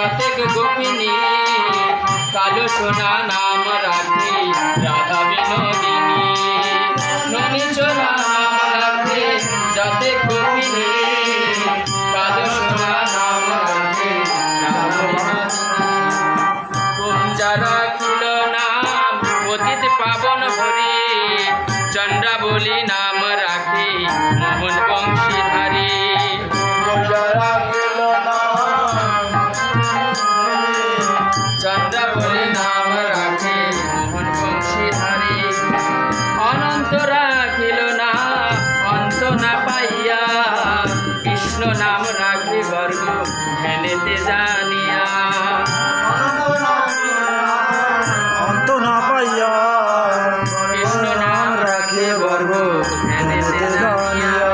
যতেক গোপিনী, কালো সোনা নাম রাখে, রাধা বিনোদিনী। ননী সোনা নাম রাখে যতেক গোপিনী, কালো সোনা নাম রাখে, রাধা বিনোদিনী। যারা খুল নাম, অতীত পাবন হরি চন্দ্রাবলী নাম রাখে, মোহন বংশী নাম অনন্ত রাখিল না অন্ত কৃষ্ণ নাম বর্গ হেনেতে জানিয়া। অন্ত কৃষ্ণ নাম রাখে বর্গ হেনেতে জানিয়া।